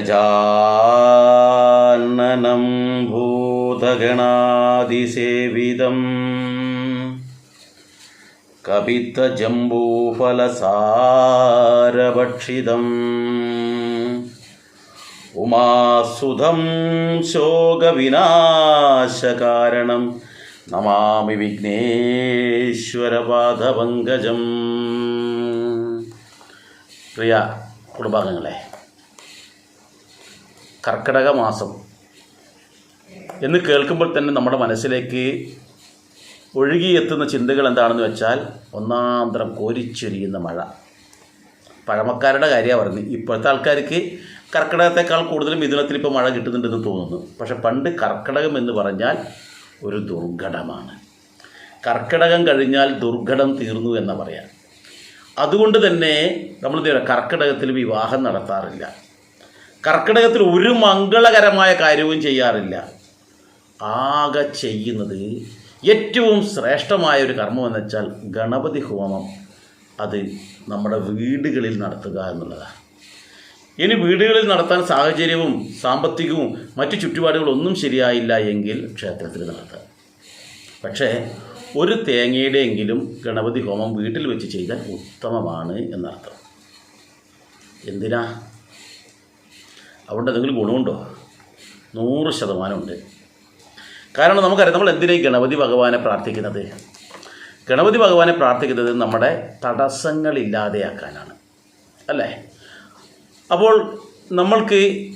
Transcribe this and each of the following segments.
ഗജാനനം ഭൂതഗണാതിസേവിതം. കപിത്തജംബൂഫലസാരഭക്ഷിതം. ഉമാസുധം ശോകവിനാശകാരണം. നമാമി വിഘ്നേശ്വരപാദപങ്കജം. പ്രിയ കുടുംബാംഗങ്ങളെ കർക്കിടക മാസം. എന്ന് കേൾക്കുമ്പോൾ തന്നെ നമ്മുടെ മനസ്സിലേക്ക് ഒഴുകിയെത്തുന്ന ചിന്തകൾ എന്താണെന്ന് വെച്ചാൽ ഒന്നാന്തരം തരം കോരിച്ചൊരിയുന്ന മഴ. പഴമക്കാരുടെ കാര്യമാണ് പറയുന്നത്. ഇപ്പോഴത്തെ ആൾക്കാർക്ക് കർക്കിടകത്തെക്കാൾ കൂടുതൽ മിഥുനത്തിൽ ഇപ്പോൾ മഴ കിട്ടുന്നുണ്ടെന്ന് തോന്നുന്നു. പക്ഷെ പണ്ട് കർക്കിടകം എന്ന് പറഞ്ഞാൽ ഒരു ദുർഘടമാണ്. കർക്കിടകം കഴിഞ്ഞാൽ ദുർഘടം തീർന്നു എന്ന് പറയാം. അതുകൊണ്ട് തന്നെ നമ്മൾ കർക്കിടകത്തിൽ വിവാഹം നടത്താറില്ല. കർക്കിടകത്തിൽ ഒരു മംഗളകരമായ കാര്യവും ചെയ്യാറില്ല. ആകെ ചെയ്യുന്നത് ഏറ്റവും ശ്രേഷ്ഠമായ ഒരു കർമ്മം എന്ന് വെച്ചാൽ ഗണപതി ഹോമം. അത് നമ്മുടെ വീടുകളിൽ നടത്തുക എന്നുള്ളതാണ്. ഇനി വീടുകളിൽ നടത്താൻ സാഹചര്യവും സാമ്പത്തികവും മറ്റു ചുറ്റുപാടുകളൊന്നും ശരിയായില്ല എങ്കിൽ ക്ഷേത്രത്തിൽ നടത്താം. പക്ഷേ ഒരു തേങ്ങയുടെയെങ്കിലും ഗണപതി ഹോമം വീട്ടിൽ വെച്ച് ചെയ്താൽ ഉത്തമമാണ് എന്നർത്ഥം. എന്തിനാ? അതുകൊണ്ട് എന്തെങ്കിലും ഗുണമുണ്ടോ? നൂറ് ശതമാനമുണ്ട്. കാരണം നമുക്കറിയാം നമ്മൾ എന്തിനാണ് ഈ ഗണപതി ഭഗവാനെ പ്രാർത്ഥിക്കുന്നത്? ഗണപതി ഭഗവാനെ പ്രാർത്ഥിക്കുന്നത് നമ്മുടെ തടസ്സങ്ങളില്ലാതെയാക്കാനാണ്. അല്ലേ? അപ്പോൾ നമ്മൾക്ക്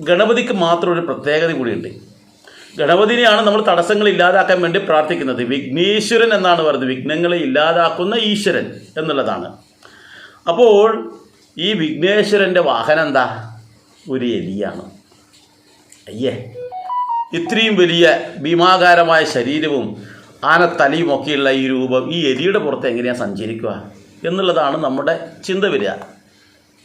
ഗണപതിക്ക് മാത്രം ഒരു പ്രത്യേകത കൂടിയുണ്ട്. ഗണപതിനെയാണ് നമ്മൾ തടസ്സങ്ങൾ ഇല്ലാതാക്കാൻ വേണ്ടി പ്രാർത്ഥിക്കുന്നത്. വിഘ്നേശ്വരൻ എന്നാണ് പറയുന്നത്. വിഘ്നങ്ങളെ ഇല്ലാതാക്കുന്ന ഈശ്വരൻ എന്നുള്ളതാണ്. അപ്പോൾ ഈ വിഘ്നേശ്വരന്റെ വാഹനം എന്താ? ഒരു എലിയാണ്. അയ്യേ ഇത്രയും വലിയ ഭീമാകാരമായ ശരീരവും ആനത്തലയും ഒക്കെയുള്ള ഈ രൂപം ഈ എലിയുടെ പുറത്ത് എങ്ങനെയാണ് സഞ്ചരിക്കുക എന്നുള്ളതാണ് നമ്മുടെ ചിന്ത വരിക.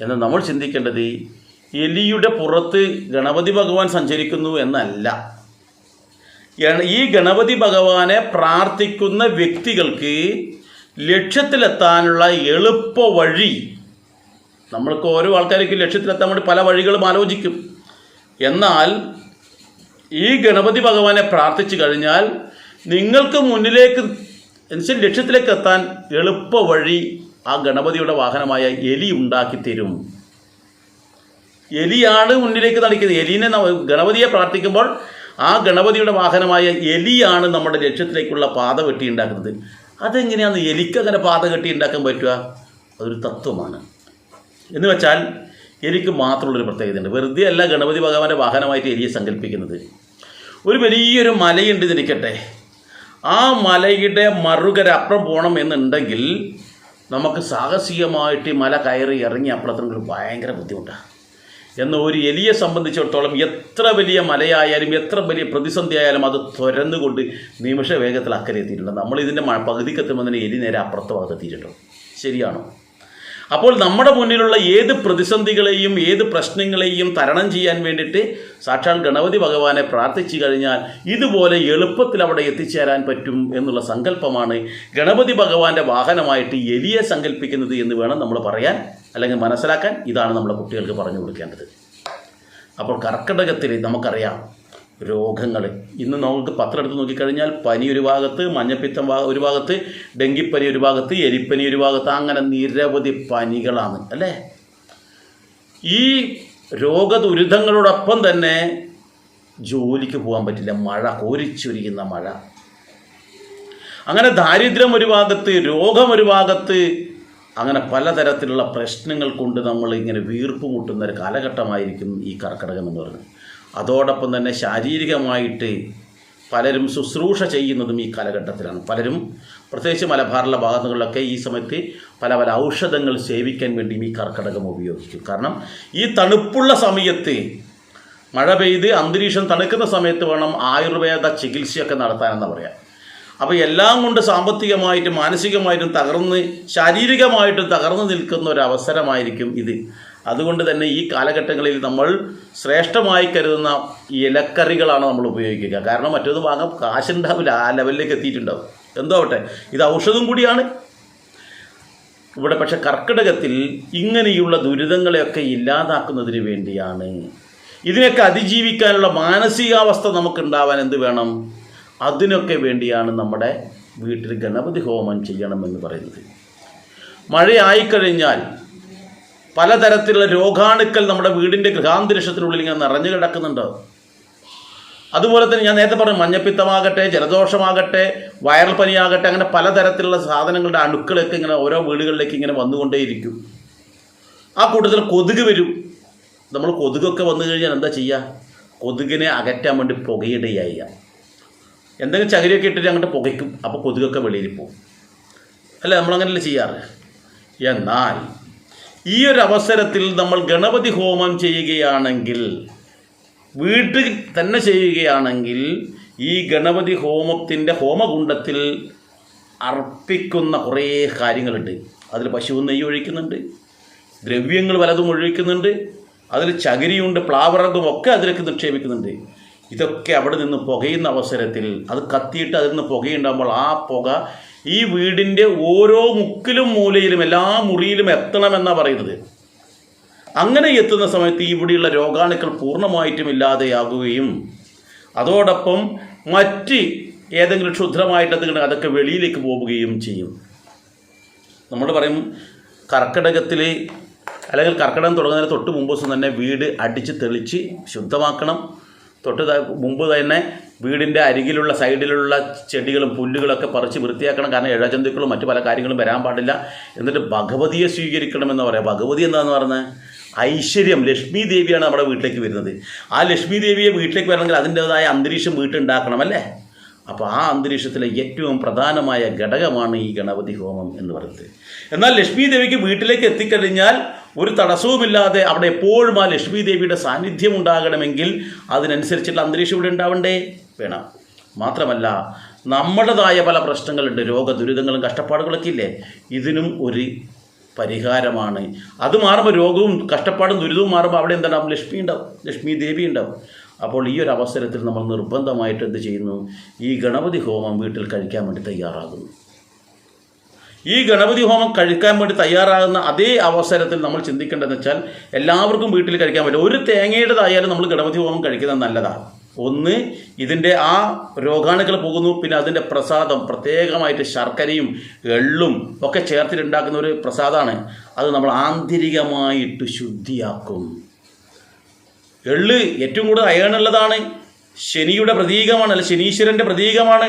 എന്നാൽ നമ്മൾ ചിന്തിക്കേണ്ടത് എലിയുടെ പുറത്ത് ഗണപതി ഭഗവാൻ സഞ്ചരിക്കുന്നു എന്നല്ല. ഈ ഗണപതി ഭഗവാനെ പ്രാർത്ഥിക്കുന്ന വ്യക്തികൾക്ക് ലക്ഷ്യത്തിലെത്താനുള്ള എളുപ്പ വഴി നമ്മൾക്ക് ഓരോ ആൾക്കാർക്ക് ലക്ഷ്യത്തിലെത്താൻ വേണ്ടി പല വഴികളും ആലോചിക്കും. എന്നാൽ ഈ ഗണപതി ഭഗവാനെ പ്രാർത്ഥിച്ചു കഴിഞ്ഞാൽ നിങ്ങൾക്ക് മുന്നിലേക്ക് എന്നുവെച്ചാൽ ലക്ഷ്യത്തിലേക്ക് എത്താൻ എളുപ്പ വഴി ആ ഗണപതിയുടെ വാഹനമായ എലി ഉണ്ടാക്കി തരും എലിയാണ് മുന്നിലേക്ക് നടിക്കുന്നത്. എലിനെ ഗണപതിയെ പ്രാർത്ഥിക്കുമ്പോൾ ആ ഗണപതിയുടെ വാഹനമായ എലിയാണ് നമ്മുടെ ലക്ഷ്യത്തിലേക്കുള്ള പാത വെട്ടി ഉണ്ടാക്കുന്നത് അതെങ്ങനെയാണ് എലിക്കങ്ങനെ പാത കെട്ടി ഉണ്ടാക്കാൻ പറ്റുക? അതൊരു തത്വമാണ്. എന്ന് വെച്ചാൽ എലിക്ക് മാത്രമുള്ളൊരു പ്രത്യേകതയുണ്ട്. വെറുതെ അല്ല ഗണപതി ഭഗവാന്റെ വാഹനമായിട്ട് എലിയെ സങ്കല്പിക്കുന്നത്. ഒരു വലിയൊരു മലയുണ്ട് ഇതിരിക്കട്ടെ ആ മലയുടെ മറുകര അപ്പുറം പോകണം എന്നുണ്ടെങ്കിൽ നമുക്ക് സാഹസികമായിട്ട് മല കയറി ഇറങ്ങി അപ്പുറത്തെങ്കിൽ ഭയങ്കര ബുദ്ധിമുട്ടാണ് എന്നാൽ ഒരു എലിയെ സംബന്ധിച്ചിടത്തോളം എത്ര വലിയ മലയായാലും എത്ര വലിയ പ്രതിസന്ധി ആയാലും അത് തുരന്നുകൊണ്ട് നിമിഷ വേഗത്തിൽ അക്കരെ എത്തിയിട്ടുണ്ട്. നമ്മൾ ഇതിന്റെ പകുതിക്കെത്തുമ്പോൾ തന്നെ എലി നേരെ അപ്പുറത്തെ ഭാഗത്ത് എത്തിയിട്ടുണ്ട്. ശരിയാണോ? അപ്പോൾ നമ്മുടെ മുന്നിലുള്ള ഏത് പ്രതിസന്ധികളെയും ഏത് പ്രശ്നങ്ങളെയും തരണം ചെയ്യാൻ വേണ്ടിയിട്ട് സാക്ഷാൽ ഗണപതി ഭഗവാനെ പ്രാർത്ഥിച്ചു കഴിഞ്ഞാൽ ഇതുപോലെ എളുപ്പത്തിൽ അവിടെ എത്തിച്ചേരാൻ പറ്റും എന്നുള്ള സങ്കല്പമാണ് ഗണപതി ഭഗവാന്റെ വാഹനമായിട്ട് എലിയെ സങ്കല്പിക്കുന്നത് എന്ന് വേണം നമ്മൾ പറയാൻ അല്ലെങ്കിൽ മനസ്സിലാക്കാൻ ഇതാണ് നമ്മുടെ കുട്ടികൾക്ക് പറഞ്ഞു കൊടുക്കേണ്ടത്. അപ്പോൾ കർക്കിടകത്തിൽ നമുക്കറിയാം രോഗങ്ങൾ ഇന്ന് നമുക്ക് പത്രം എടുത്ത് നോക്കിക്കഴിഞ്ഞാൽ പനി ഒരു ഭാഗത്ത് മഞ്ഞപ്പിത്തം ഒരു ഭാഗത്ത് ഡെങ്കിപ്പനി ഒരു ഭാഗത്ത് എലിപ്പനി ഒരു ഭാഗത്ത് അങ്ങനെ നിരവധി പനികളാണ് അല്ലേ? ഈ രോഗദുരിതങ്ങളോടൊപ്പം തന്നെ ജോലിക്ക് പോകാൻ പറ്റില്ല. മഴ കോരിച്ചൊരിയുന്ന മഴ. അങ്ങനെ ദാരിദ്ര്യം ഒരു ഭാഗത്ത് രോഗം ഒരു ഭാഗത്ത് അങ്ങനെ പലതരത്തിലുള്ള പ്രശ്നങ്ങൾ കൊണ്ട് നമ്മൾ ഇങ്ങനെ വീർപ്പ് മുട്ടുന്ന ഒരു കാലഘട്ടമായിരിക്കും ഈ കർക്കിടകം എന്ന് പറയുന്നത്. അതോടൊപ്പം തന്നെ ശാരീരികമായിട്ട് പലരും ശുശ്രൂഷ ചെയ്യുന്നതും ഈ കാലഘട്ടത്തിലാണ്. പലരും പ്രത്യേകിച്ച് മലബാറിലെ ഭാഗങ്ങളിലൊക്കെ ഈ സമയത്ത് പല പല ഔഷധങ്ങൾ സേവിക്കാൻ വേണ്ടിയും ഈ കർക്കടകം ഉപയോഗിക്കും. കാരണം ഈ തണുപ്പുള്ള സമയത്ത് മഴ പെയ്ത് അന്തരീക്ഷം തണുക്കുന്ന സമയത്ത് വേണം ആയുർവേദ ചികിത്സയൊക്കെ നടത്താനെന്ന് പറയാം. അപ്പോൾ എല്ലാം കൊണ്ട് സാമ്പത്തികമായിട്ടും മാനസികമായിട്ടും തകർന്ന് ശാരീരികമായിട്ടും തകർന്നു നിൽക്കുന്ന ഒരു അവസരമായിരിക്കും ഇത്. അതുകൊണ്ട് തന്നെ ഈ കാലഘട്ടങ്ങളിൽ നമ്മൾ ശ്രേഷ്ഠമായി കരുതുന്ന ഇലക്കറികളാണ് നമ്മൾ ഉപയോഗിക്കുക. കാരണം മറ്റൊന്ന് വാങ്ങാൻ കാശുണ്ടാവില്ല ആ ലെവലിലേക്ക് എത്തിയിട്ടുണ്ടാവും. എന്തോ ആവട്ടെ ഇത് ഔഷധം കൂടിയാണ്. ഇവിടെ പക്ഷെ കർക്കിടകത്തിൽ ഇങ്ങനെയുള്ള ദുരിതങ്ങളെയൊക്കെ ഇല്ലാതാക്കുന്നതിന് വേണ്ടിയാണ്. ഇതിനൊക്കെ അതിജീവിക്കാനുള്ള മാനസികാവസ്ഥ നമുക്കുണ്ടാവാൻ എന്ത് വേണം? അതിനൊക്കെ വേണ്ടിയാണ് നമ്മുടെ വീട്ടിൽ ഗണപതി ഹോമം ചെയ്യണമെന്ന് പറയുന്നത്. മഴയായിക്കഴിഞ്ഞാൽ പലതരത്തിലുള്ള രോഗാണുക്കൾ നമ്മുടെ വീടിന്റെ ഗൃഹാന്തരീക്ഷത്തിനുള്ളിൽ ഇങ്ങനെ നിറഞ്ഞു കിടക്കുന്നുണ്ട്. അതുപോലെ തന്നെ ഞാൻ നേരത്തെ പറഞ്ഞു മഞ്ഞപ്പിത്തമാകട്ടെ ജലദോഷമാകട്ടെ വൈറൽ പനിയാകട്ടെ അങ്ങനെ പലതരത്തിലുള്ള സാധനങ്ങളുടെ അണുക്കളൊക്കെ ഇങ്ങനെ ഓരോ വീടുകളിലേക്ക് ഇങ്ങനെ വന്നുകൊണ്ടേയിരിക്കും. ആ കൂട്ടത്തിൽ കൊതുക് വരും. നമ്മൾ കൊതുകൊക്കെ വന്നു കഴിഞ്ഞാൽ എന്താ ചെയ്യുക കൊതുകിനെ അകറ്റാൻ വേണ്ടി പുകയിടുകയായി. എന്തെങ്കിലും ചകിരിയൊക്കെ ഇട്ടിട്ട് അങ്ങോട്ട് പുകയ്ക്കും അപ്പോൾ കൊതുകൊക്കെ വെളിയിൽ പോകും. അല്ല? നമ്മളങ്ങനല്ലേ ചെയ്യാറ്? എന്നാൽ ഈ ഒരു അവസരത്തിൽ നമ്മൾ ഗണപതി ഹോമം ചെയ്യുകയാണെങ്കിൽ വീട്ടിൽ തന്നെ ചെയ്യുകയാണെങ്കിൽ ഈ ഗണപതി ഹോമത്തിന്റെ ഹോമകുണ്ടത്തിൽ അർപ്പിക്കുന്ന കുറേ കാര്യങ്ങളുണ്ട്. അതിൽ പശു നെയ്യ് ഒഴിക്കുന്നുണ്ട് ദ്രവ്യങ്ങൾ പലതും ഒഴിക്കുന്നുണ്ട് അതിൽ ചകിരിയുണ്ട് പ്ലാവറകും ഒക്കെ അതിലേക്ക് നിക്ഷേപിക്കുന്നുണ്ട്. ഇതൊക്കെ അവിടെ നിന്ന് പുകയുന്ന അവസരത്തിൽ അത് കത്തിയിട്ട് അതിൽ നിന്ന് പുകയുണ്ടാകുമ്പോൾ ആ പുക ഈ വീടിന്റെ ഓരോ മുക്കിലും മൂലയിലും എല്ലാ മുറിയിലും എത്തണമെന്നാണ് പറയുന്നത്. അങ്ങനെ എത്തുന്ന സമയത്ത് ഇവിടെയുള്ള രോഗാണുക്കൾ പൂർണമായിട്ടും ഇല്ലാതെയാകുകയും അതോടൊപ്പം മറ്റ് ഏതെങ്കിലും ക്ഷുദ്രമായിട്ട് അതൊക്കെ വെളിയിലേക്ക് പോവുകയും ചെയ്യും. നമ്മൾ പറയും കർക്കിടകത്തിൽ അല്ലെങ്കിൽ കർക്കിടകം തുടങ്ങുന്നതിന് തൊട്ട് മുമ്പ് ദിവസം തന്നെ വീട് അടിച്ച് തെളിച്ച് ശുദ്ധമാക്കണം. തൊട്ട് മുമ്പ് തന്നെ വീടിന്റെ അരികിലുള്ള സൈഡിലുള്ള ചെടികളും പുല്ലുകളൊക്കെ പറിച്ച് വൃത്തിയാക്കണം. കാരണം ഇഴജന്തുക്കളും മറ്റു പല കാര്യങ്ങളും വരാൻ പാടില്ല. എന്നിട്ട് ഭഗവതിയെ സ്വീകരിക്കണമെന്ന് പറയാം. ഭഗവതി എന്താണെന്ന് പറഞ്ഞത് ഐശ്വര്യം. ലക്ഷ്മി ദേവിയാണ് നമ്മുടെ വീട്ടിലേക്ക് വരുന്നത്. ആ ലക്ഷ്മി ദേവിയെ വീട്ടിലേക്ക് വരണമെങ്കിൽ അതിന്റേതായ അന്തരീക്ഷം വീട്ടുണ്ടാക്കണം അല്ലേ? അപ്പോൾ ആ അന്തരീക്ഷത്തിലെ ഏറ്റവും പ്രധാനമായ ഘടകമാണ് ഈ ഗണപതി ഹോമം എന്ന് പറയുന്നത്. എന്നാൽ ലക്ഷ്മി ദേവിക്ക് വീട്ടിലേക്ക് എത്തിക്കഴിഞ്ഞാൽ ഒരു തടസ്സവുമില്ലാതെ അവിടെ എപ്പോഴും ആ ലക്ഷ്മി ദേവിയുടെ സാന്നിധ്യം ഉണ്ടാകണമെങ്കിൽ അതിനനുസരിച്ചുള്ള അന്തരീക്ഷം ഇവിടെ ഉണ്ടാവണ്ടേ? വേണം. മാത്രമല്ല നമ്മുടേതായ പല പ്രശ്നങ്ങളുണ്ട്. രോഗ ദുരിതങ്ങളും കഷ്ടപ്പാടുകളൊക്കെ ഇല്ലേ? ഇതിനും ഒരു പരിഹാരമാണ്. അത് മാറുമ്പോൾ രോഗവും കഷ്ടപ്പാടും ദുരിതവും മാറുമ്പോൾ അവിടെ എന്താണ്? ലക്ഷ്മി ഉണ്ടാവും. ലക്ഷ്മി ദേവി ഉണ്ടാവും. അപ്പോൾ ഈ ഒരു അവസരത്തിൽ നമ്മൾ നിർബന്ധമായിട്ട് എന്ത് ചെയ്യുന്നു? ഈ ഗണപതി ഹോമം വീട്ടിൽ കഴിക്കാൻ വേണ്ടി തയ്യാറാകുന്നു. ഈ ഗണപതി ഹോമം കഴിക്കാൻ വേണ്ടി തയ്യാറാകുന്ന അതേ അവസരത്തിൽ നമ്മൾ ചിന്തിക്കേണ്ടതെന്ന് വെച്ചാൽ എല്ലാവർക്കും വീട്ടിൽ കഴിക്കാൻ പറ്റും. ഒരു തേങ്ങയുടേതായാലും നമ്മൾ ഗണപതി ഹോമം കഴിക്കുന്നത് നല്ലതാണ്. ഒന്ന് ഇതിന്റെ ആ രോഗാണുക്കൾ പോകുന്നു. പിന്നെ അതിന്റെ പ്രസാദം പ്രത്യേകമായിട്ട് ശർക്കരയും എള്ളും ഒക്കെ ചേർത്തിട്ടുണ്ടാക്കുന്ന ഒരു പ്രസാദമാണ്. അത് നമ്മൾ ആന്തരികമായിട്ട് ശുദ്ധിയാക്കും. എള്ള് ഏറ്റവും കൂടുതൽ അയൺ ഉള്ളതാണ് ശനിയുടെ പ്രതീകമാണ് അല്ല ശനീശ്വരന്റെ പ്രതീകമാണ്.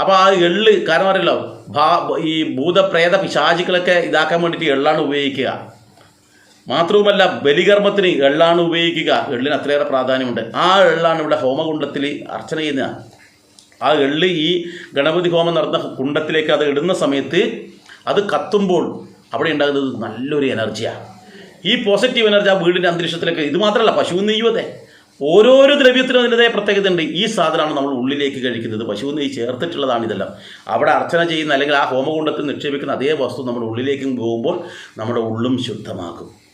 അപ്പോൾ ആ എള്ള് കാരണം അറിയല്ലോ ഭാ ഈ ഭൂതപ്രേത പിശാചുക്കളൊക്കെ ഇതാക്കാൻ വേണ്ടിയിട്ട് എള്ളാണ് ഉപയോഗിക്കുക. മാത്രവുമല്ല ബലികർമ്മത്തിന് എള്ളാണ് ഉപയോഗിക്കുക. എള്ളിന് അത്രയേറെ പ്രാധാന്യമുണ്ട്. ആ എള്ളാണ് ഇവിടെ ഹോമകുണ്ടത്തിൽ അർച്ചന ചെയ്യുന്നത് ആ എള്ള് ഈ ഗണപതി ഹോമം നടന്ന കുണ്ടത്തിലേക്ക് അത് ഇടുന്ന സമയത്ത് അത് കത്തുമ്പോൾ അവിടെ ഉണ്ടാകുന്നത് നല്ലൊരു എനർജിയാണ് ഈ പോസിറ്റീവ് എനർജി ആ വീടിന്റെ അന്തരീക്ഷത്തിലേക്ക് ഇത് മാത്രമല്ല പശു നെയ്യും അതെ. ഓരോരോ ദ്രവ്യത്തിനും അതിന്റെതായ പ്രത്യേകത ഉണ്ട്. ഈ സാധനമാണ് നമ്മൾ ഉള്ളിലേക്ക് കഴിക്കുന്നത്. പശു നെയ്യ് ചേർത്തിട്ടുള്ളതാണ് ഇതെല്ലാം. അവിടെ അർച്ചന ചെയ്യുന്ന അല്ലെങ്കിൽ ആ ഹോമകുണ്ടത്തിൽ നിക്ഷേപിക്കുന്ന അതേ വസ്തു നമ്മുടെ ഉള്ളിലേക്കും പോകുമ്പോൾ നമ്മുടെ ഉള്ളും ശുദ്ധമാകും.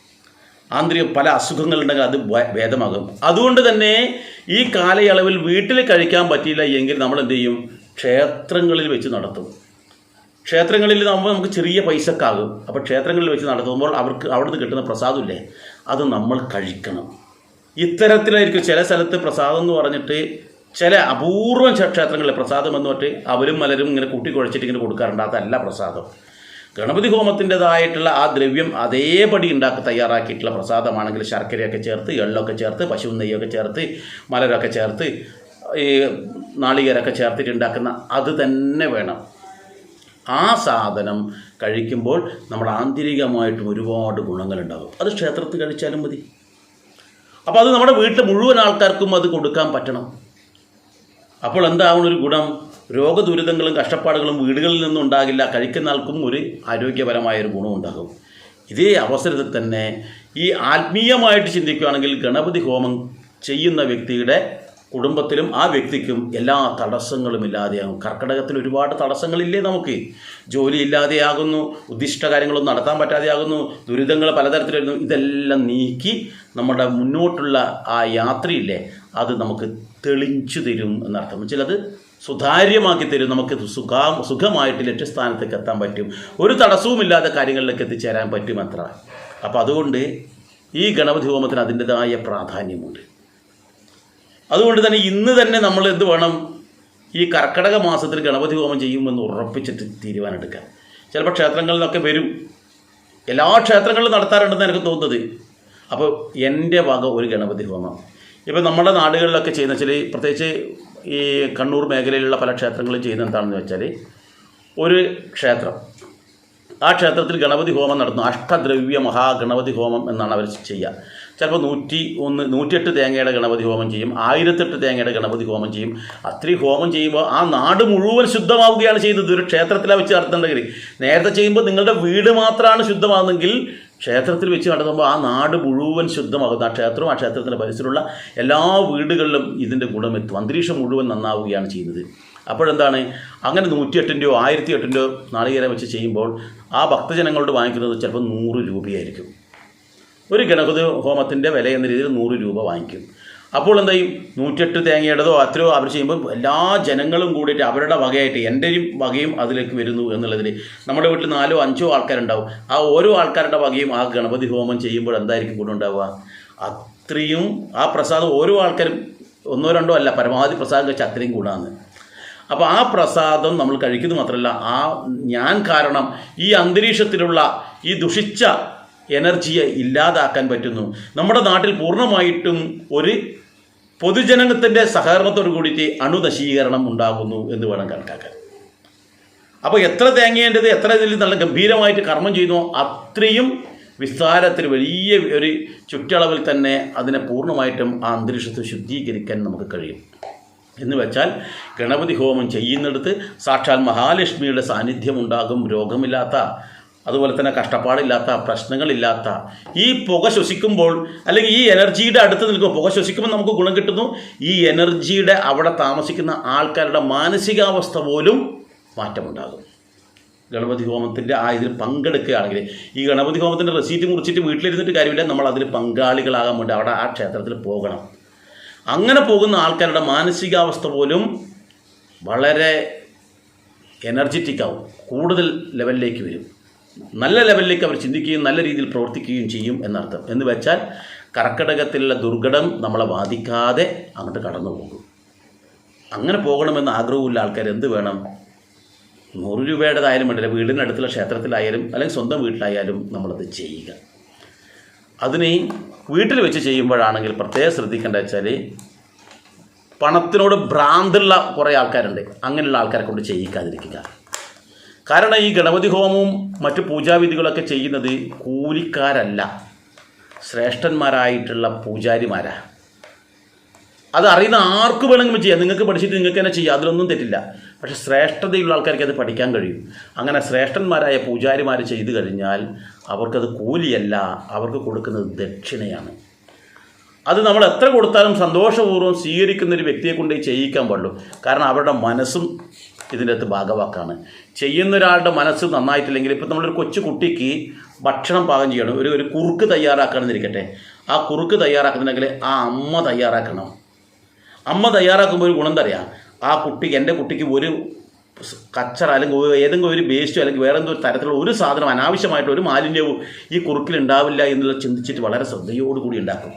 ആന്തരിക പല അസുഖങ്ങളുണ്ടെങ്കിൽ അത് ഭേദമാകും. അതുകൊണ്ട് തന്നെ ഈ കാലയളവിൽ വീട്ടിൽ കഴിക്കാൻ പറ്റിയില്ല എങ്കിൽ നമ്മൾ എന്ത് ചെയ്യും? ക്ഷേത്രങ്ങളിൽ വെച്ച് നടത്തും. ക്ഷേത്രങ്ങളിൽ നമ്മൾ നമുക്ക് ചെറിയ പൈസക്കാകും അപ്പോൾ ക്ഷേത്രങ്ങളിൽ വെച്ച് നടത്തുമ്പോൾ അവർക്ക് അവിടുന്ന് കിട്ടുന്ന പ്രസാദമില്ലേ? അത് നമ്മൾ കഴിക്കണം. ഇത്തരത്തിലായിരിക്കും ചില സ്ഥലത്ത് പ്രസാദം എന്ന് പറഞ്ഞിട്ട് ചില അപൂർവം ക്ഷേ- ക്ഷേത്രങ്ങളിലെ പ്രസാദം എന്ന് പറഞ്ഞിട്ട് അവരും മലരും ഇങ്ങനെ കൂട്ടിക്കുഴച്ചിട്ട് ഇങ്ങനെ കൊടുക്കാറുണ്ട്. അതല്ല പ്രസാദം. ഗണപതി ഹോമത്തിന്റെതായിട്ടുള്ള ആ ദ്രവ്യം അതേപടി ഉണ്ടാക്കി തയ്യാറാക്കിയിട്ടുള്ള പ്രസാദമാണെങ്കിൽ ശർക്കരയൊക്കെ ചേർത്ത് എള്ളൊക്കെ ചേർത്ത് പശു നെയ്യൊക്കെ ചേർത്ത് മലരൊക്കെ ചേർത്ത് ഈ നാളികേരൊക്കെ ചേർത്തിട്ട് ഉണ്ടാക്കുന്ന അത് തന്നെ വേണം. ആ സാധനം കഴിക്കുമ്പോൾ നമ്മുടെ ആന്തരികമായിട്ടും ഒരുപാട് ഗുണങ്ങളുണ്ടാകും. അത് ക്ഷേത്രത്തിൽ കഴിച്ചാലും മതി. അപ്പോൾ അത് നമ്മുടെ വീട്ടിൽ മുഴുവൻ ആൾക്കാർക്കും അത് കൊടുക്കാൻ പറ്റണം. അപ്പോൾ എന്താവണം ഒരു ഗുണം? രോഗദുരിതങ്ങളും കഷ്ടപ്പാടുകളും വീടുകളിൽ നിന്നും ഉണ്ടാകില്ല. കഴിക്കുന്ന ആൾക്കും ഒരു ആരോഗ്യപരമായൊരു ഗുണം ഉണ്ടാകും. ഇതേ അവസരത്തിൽ തന്നെ ഈ ആത്മീയമായിട്ട് ചിന്തിക്കുകയാണെങ്കിൽ ഗണപതി ഹോമം ചെയ്യുന്ന വ്യക്തിയുടെ കുടുംബത്തിലും ആ വ്യക്തിക്കും എല്ലാ തടസ്സങ്ങളും ഇല്ലാതെയാകും. കർക്കിടകത്തിൽ ഒരുപാട് തടസ്സങ്ങളില്ലേ നമുക്ക്? ജോലി ഇല്ലാതെയാകുന്നു ഉദ്ദിഷ്ട കാര്യങ്ങളൊന്നും നടത്താൻ പറ്റാതെയാകുന്നു ദുരിതങ്ങൾ പലതരത്തിൽ വരുന്നു ഇതെല്ലാം നീക്കി നമ്മുടെ മുന്നോട്ടുള്ള ആ യാത്രയില്ലേ അത് നമുക്ക് തെളിഞ്ചു തരും എന്നർത്ഥം. ചിലത് സുതാര്യമാക്കി തരും. നമുക്ക് സുഖാ സുഖമായിട്ട് ലക്ഷ്യസ്ഥാനത്തേക്ക് എത്താൻ പറ്റും. ഒരു തടസ്സവുമില്ലാതെ കാര്യങ്ങളിലേക്ക് എത്തിച്ചേരാൻ പറ്റും അത്ര. അപ്പോൾ അതുകൊണ്ട് ഈ ഗണപതി ഹോമത്തിന് അതിന്റെതായ പ്രാധാന്യമുണ്ട്. അതുകൊണ്ട് തന്നെ ഇന്ന് തന്നെ നമ്മൾ എന്ത് വേണം? ഈ കർക്കടക മാസത്തിൽ ഗണപതി ഹോമം ചെയ്യുമെന്ന് ഉറപ്പിച്ചിട്ട് തീരുമാനമെടുക്കാം. ചിലപ്പോൾ ക്ഷേത്രങ്ങളിൽ നിന്നൊക്കെ വരും. എല്ലാ ക്ഷേത്രങ്ങളിലും നടത്താറുണ്ടെന്ന് എനിക്ക് തോന്നുന്നത്. അപ്പോൾ എന്റെ വക ഒരു ഗണപതി ഹോമം. ഇപ്പോൾ നമ്മുടെ നാടുകളിലൊക്കെ ചെയ്യുന്ന വെച്ചാൽ പ്രത്യേകിച്ച് ഈ കണ്ണൂർ മേഖലയിലുള്ള പല ക്ഷേത്രങ്ങളും ചെയ്യുന്ന എന്താണെന്ന് വെച്ചാൽ ഒരു ക്ഷേത്രം. ആ ക്ഷേത്രത്തിൽ ഗണപതി ഹോമം നടന്നു. അഷ്ടദ്രവ്യ മഹാഗണപതി ഹോമം എന്നാണ് അവർ ചെയ്യുക. ചിലപ്പോൾ നൂറ്റി ഒന്ന് നൂറ്റിയെട്ട് തേങ്ങയുടെ ഗണപതി ഹോമം ചെയ്യും. ആയിരത്തെട്ട് തേങ്ങയുടെ ഗണപതി ഹോമം ചെയ്യും. അത്രയും ഹോമം ചെയ്യുമ്പോൾ ആ നാട് മുഴുവൻ ശുദ്ധമാവുകയാണ് ചെയ്യുന്നത്. ഒരു ക്ഷേത്രത്തിലാണ് വെച്ച് നടത്തേണ്ടെങ്കിൽ നേരത്തെ ചെയ്യുമ്പോൾ നിങ്ങളുടെ വീട് മാത്രമാണ് ശുദ്ധമാകുന്നെങ്കിൽ ക്ഷേത്രത്തിൽ വെച്ച് നടത്തുമ്പോൾ ആ നാട് മുഴുവൻ ശുദ്ധമാകുന്നു. ആ ക്ഷേത്രവും ആ ക്ഷേത്രത്തിന്റെ പരിസരമുള്ള എല്ലാ വീടുകളിലും ഇതിന്റെ ഗുണമെത്തും അന്തരീക്ഷം മുഴുവൻ നന്നാവുകയാണ് ചെയ്യുന്നത്. അപ്പോഴെന്താണ്? അങ്ങനെ നൂറ്റിയെട്ടിന്റെയോ ആയിരത്തി എട്ടിന്റെയോ നാളികേരം വെച്ച് ചെയ്യുമ്പോൾ ആ ഭക്തജനങ്ങളോട് വാങ്ങിക്കുന്നത് ചിലപ്പോൾ നൂറ് രൂപയായിരിക്കും. ഒരു ഗണപതി ഹോമത്തിന്റെ വില എന്ന രീതിയിൽ നൂറ് രൂപ വാങ്ങിക്കും. അപ്പോൾ എന്താ ചെയ്യും നൂറ്റെട്ട് തേങ്ങയുടേതോ അത്രയോ അവർ ചെയ്യുമ്പോൾ എല്ലാ ജനങ്ങളും കൂടിയിട്ട് അവരുടെ വകയായിട്ട് എന്റെയും വകയും അതിലേക്ക് വരുന്നു എന്നുള്ളതിൽ നമ്മുടെ വീട്ടിൽ നാലോ അഞ്ചോ ആൾക്കാരുണ്ടാവും. ആ ഓരോ ആൾക്കാരുടെ വകയും ആ ഗണപതി ഹോമം ചെയ്യുമ്പോൾ എന്തായിരിക്കും ഗുണമുണ്ടാവുക അത്രയും ആ പ്രസാദം ഓരോ ആൾക്കാരും ഒന്നോ രണ്ടോ അല്ല പരമാവധി പ്രസാദം കഴിച്ച് അത്രയും ഗുണമാണ്. അപ്പോൾ ആ പ്രസാദം നമ്മൾ കഴിക്കുന്നത് മാത്രമല്ല ആ ഞാൻ കാരണം ഈ അന്തരീക്ഷത്തിലുള്ള ഈ ദുഷിച്ച എനർജിയെ ഇല്ലാതാക്കാൻ പറ്റുന്നു. നമ്മുടെ നാട്ടിൽ പൂർണമായിട്ടും ഒരു പൊതുജനത്തിന്റെ സഹകരണത്തോടു കൂടിയിട്ട് അണുനശീകരണം ഉണ്ടാകുന്നു എന്ന് വേണം കണക്കാക്കാൻ. അപ്പോൾ എത്ര തേങ്ങേണ്ടത് എത്ര ഇതിൽ നല്ല ഗംഭീരമായിട്ട് കർമ്മം ചെയ്യുന്നു അത്രയും വിസ്താരത്തിൽ വലിയ ഒരു ചുറ്റളവിൽ തന്നെ അതിനെ പൂർണമായിട്ടും ആ അന്തരീക്ഷത്തെ ശുദ്ധീകരിക്കാൻ നമുക്ക് കഴിയും. എന്ന് വെച്ചാൽ ഗണപതി ഹോമം ചെയ്യുന്നിടത്ത് സാക്ഷാൽ മഹാലക്ഷ്മിയുടെ സാന്നിധ്യം ഉണ്ടാകും രോഗമില്ലാത്ത അതുപോലെ തന്നെ കഷ്ടപ്പാടില്ലാത്ത പ്രശ്നങ്ങളില്ലാത്ത. ഈ പുക ശ്വസിക്കുമ്പോൾ അല്ലെങ്കിൽ ഈ എനർജിയുടെ അടുത്ത് നിൽക്കുമ്പോൾ പുക ശ്വസിക്കുമ്പോൾ നമുക്ക് ഗുണം കിട്ടുന്നു. ഈ എനർജിയുടെ അവിടെ താമസിക്കുന്ന ആൾക്കാരുടെ മാനസികാവസ്ഥ പോലും മാറ്റമുണ്ടാകും. ഗണപതി ഹോമത്തിന്റെ ആ ഇതിൽ പങ്കെടുക്കുകയാണെങ്കിൽ ഈ ഗണപതി ഹോമത്തിന്റെ റെസീറ്റ് മുറിച്ചിട്ട് വീട്ടിലിരുന്നിട്ട് കാര്യമില്ല. നമ്മൾ അതിൽ പങ്കാളികളാകാൻ വേണ്ടി അവിടെ ആ ക്ഷേത്രത്തിൽ പോകണം. അങ്ങനെ പോകുന്ന ആൾക്കാരുടെ മാനസികാവസ്ഥ പോലും വളരെ എനർജറ്റിക് ആവും. കൂടുതൽ ലെവലിലേക്ക് വരും. നല്ല ലെവലിലേക്ക് അവർ ചിന്തിക്കുകയും നല്ല രീതിയിൽ പ്രവർത്തിക്കുകയും ചെയ്യും എന്നർത്ഥം. എന്ന് വെച്ചാൽ കർക്കിടകത്തിലുള്ള ദുർഘടം നമ്മളെ ബാധിക്കാതെ അങ്ങോട്ട് കടന്നു പോകും. അങ്ങനെ പോകണമെന്ന് ആഗ്രഹമുള്ള ആൾക്കാർ. എന്ത് വേണം? നൂറ് രൂപയുടേതായാലും വേണ്ടില്ല. വീടിനടുത്തുള്ള ക്ഷേത്രത്തിലായാലും അല്ലെങ്കിൽ സ്വന്തം വീട്ടിലായാലും നമ്മളത് ചെയ്യുക. അതിന് വീട്ടിൽ വെച്ച് ചെയ്യുമ്പോഴാണെങ്കിൽ പ്രത്യേകം ശ്രദ്ധിക്കേണ്ട വെച്ചാൽ പണത്തിനോട് ഭ്രാന്തുള്ള കുറേ ആൾക്കാരുണ്ട്. അങ്ങനെയുള്ള ആൾക്കാരെ കൊണ്ട് ചെയ്യിക്കാതിരിക്കുക. കാരണം ഈ ഗണപതി ഹോമവും മറ്റു പൂജാവിധികളൊക്കെ ചെയ്യുന്നത് കൂലിക്കാരല്ല. ശ്രേഷ്ഠന്മാരായിട്ടുള്ള പൂജാരിമാരാ. അത് അറിയുന്ന ആർക്ക് വേണമെങ്കിലും ചെയ്യാം. നിങ്ങൾക്ക് പഠിച്ചിട്ട് നിങ്ങൾക്ക് തന്നെ ചെയ്യാം. അതിലൊന്നും തെറ്റില്ല. പക്ഷേ ശ്രേഷ്ഠതയുള്ള ആൾക്കാർക്ക് അത് പഠിക്കാൻ കഴിയും. അങ്ങനെ ശ്രേഷ്ഠന്മാരായ പൂജാരിമാർ ചെയ്തു കഴിഞ്ഞാൽ അവർക്കത് കൂലിയല്ല അവർക്ക് കൊടുക്കുന്നത് ദക്ഷിണയാണ്. അത് നമ്മൾ എത്ര കൊടുത്താലും സന്തോഷപൂർവം സ്വീകരിക്കുന്ന ഒരു വ്യക്തിയെ കൊണ്ട് ചെയ്യിക്കാൻ പാടുള്ളൂ. കാരണം അവരുടെ മനസ്സും ഇതിന്റെ അകത്ത് ഭാഗവാക്കാണ്. ചെയ്യുന്ന ഒരാളുടെ മനസ്സ് നന്നായിട്ടില്ലെങ്കിൽ ഇപ്പം നമ്മളൊരു കൊച്ചു കുട്ടിക്ക് ഭക്ഷണം പാകം ചെയ്യണം. ഒരു ഒരു കുറുക്ക് തയ്യാറാക്കണമെന്നിരിക്കട്ടെ. ആ കുറുക്ക് തയ്യാറാക്കുന്നുണ്ടെങ്കിൽ ആ അമ്മ തയ്യാറാക്കണം. അമ്മ തയ്യാറാക്കുമ്പോൾ ഒരു ഗുണം തറിയാം ആ കുട്ടിക്ക് എന്റെ കുട്ടിക്ക് ഒരു കച്ചറ അല്ലെങ്കിൽ ഏതെങ്കിലും ഒരു വേസ്റ്റോ അല്ലെങ്കിൽ വേറെ എന്തോ തരത്തിലുള്ള ഒരു സാധനം അനാവശ്യമായിട്ട് ഒരു മാലിന്യവും ഈ കുറുക്കിൽ ഉണ്ടാവില്ല എന്നുള്ള ചിന്തിച്ചിട്ട് വളരെ ശ്രദ്ധയോടുകൂടി ഉണ്ടാക്കും.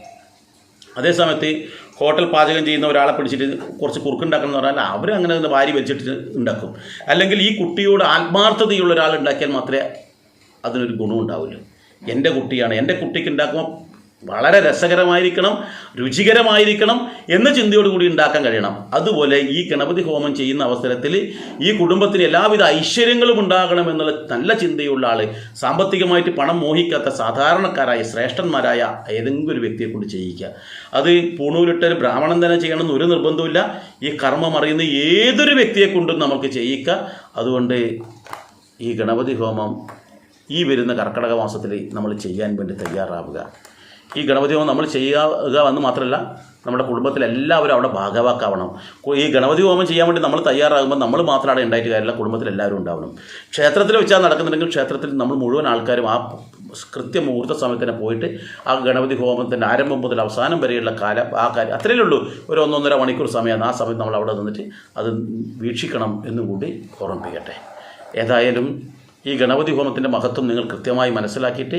അതേസമയത്ത് ഹോട്ടൽ പാചകം ചെയ്യുന്ന ഒരാളെ പിടിച്ചിട്ട് കുറച്ച് കുറുക്കുണ്ടാക്കണം എന്ന് പറഞ്ഞാൽ അവർ അങ്ങനെ ഒന്ന് വാരി വെച്ചിട്ട് ഉണ്ടാക്കും. അല്ലെങ്കിൽ ഈ കുട്ടിയോട് ആത്മാർത്ഥതയുള്ള ഒരാൾ ഉണ്ടാക്കിയാൽ മാത്രമേ അതിനൊരു ഗുണമുണ്ടാവില്ല എന്റെ കുട്ടിയാണ്. എന്റെ കുട്ടിക്ക് ഉണ്ടാക്കുമ്പോൾ വളരെ രസകരമായിരിക്കണം രുചികരമായിരിക്കണം എന്ന ചിന്തയോടുകൂടി ഉണ്ടാക്കാൻ കഴിയണം. അതുപോലെ ഈ ഗണപതി ഹോമം ചെയ്യുന്ന അവസരത്തിൽ ഈ കുടുംബത്തിന് എല്ലാവിധ ഐശ്വര്യങ്ങളും ഉണ്ടാകണം എന്നുള്ള നല്ല ചിന്തയുള്ള ആൾ സാമ്പത്തികമായിട്ട് പണം മോഹിക്കാത്ത സാധാരണക്കാരായ ശ്രേഷ്ഠന്മാരായ ഏതെങ്കിലും ഒരു വ്യക്തിയെ കൊണ്ട് ചെയ്യിക്കുക. അത് പൂണൂലിട്ട ഒരു ബ്രാഹ്മണൻ തന്നെ ചെയ്യണമെന്ന് ഒരു നിർബന്ധമില്ല ഈ കർമ്മം അറിയുന്ന ഏതൊരു വ്യക്തിയെ കൊണ്ടും നമുക്ക് ചെയ്യിക്കുക അതുകൊണ്ട് ഈ ഗണപതി ഹോമം ഈ വരുന്ന കർക്കടക മാസത്തിൽ നമ്മൾ ചെയ്യാൻ വേണ്ടി തയ്യാറാവുക. ഈ ഗണപതി ഹോമം നമ്മൾ ചെയ്യുക എന്ന് മാത്രമല്ല നമ്മുടെ കുടുംബത്തിലെല്ലാവരും അവിടെ ഭാഗവാക്കാവണം. ഈ ഗണപതി ഹോമം ചെയ്യാൻ വേണ്ടി നമ്മൾ തയ്യാറാകുമ്പോൾ നമ്മൾ മാത്രമാണ് ഉണ്ടായിട്ട് കാര്യമില്ല കുടുംബത്തിൽ എല്ലാവരും ഉണ്ടാവണം. ക്ഷേത്രത്തിൽ വെച്ചാൽ നടക്കുന്നുണ്ടെങ്കിൽ ക്ഷേത്രത്തിൽ നമ്മൾ മുഴുവൻ ആൾക്കാരും ആ കൃത്യ മുഹൂർത്ത സമയത്ത് തന്നെ പോയിട്ട് ആ ഗണപതി ഹോമത്തിന്റെ ആരംഭം മുതൽ അവസാനം വരെയുള്ള കാലം ആ കാര്യം അത്രയേ ഉള്ളൂ. ഒരു ഒന്നൊന്നര മണിക്കൂർ സമയമാണ് ആ സമയത്ത് നമ്മൾ അവിടെ നിന്നിട്ട് അത് വീക്ഷിക്കണം എന്നും കൂടി ഓർമ്മിപ്പിക്കട്ടെ. ഏതായാലും ഈ ഗണപതി ഹോമത്തിന്റെ മഹത്വം നിങ്ങൾ കൃത്യമായി മനസ്സിലാക്കിയിട്ട്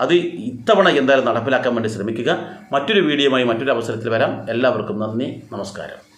അത് ഇത്തവണ എന്തായാലും നടപ്പിലാക്കാൻ വേണ്ടി ശ്രമിക്കുക. മറ്റൊരു വീഡിയോയുമായി മറ്റൊരു അവസരത്തിൽ വരാം. എല്ലാവർക്കും നന്ദി നമസ്കാരം.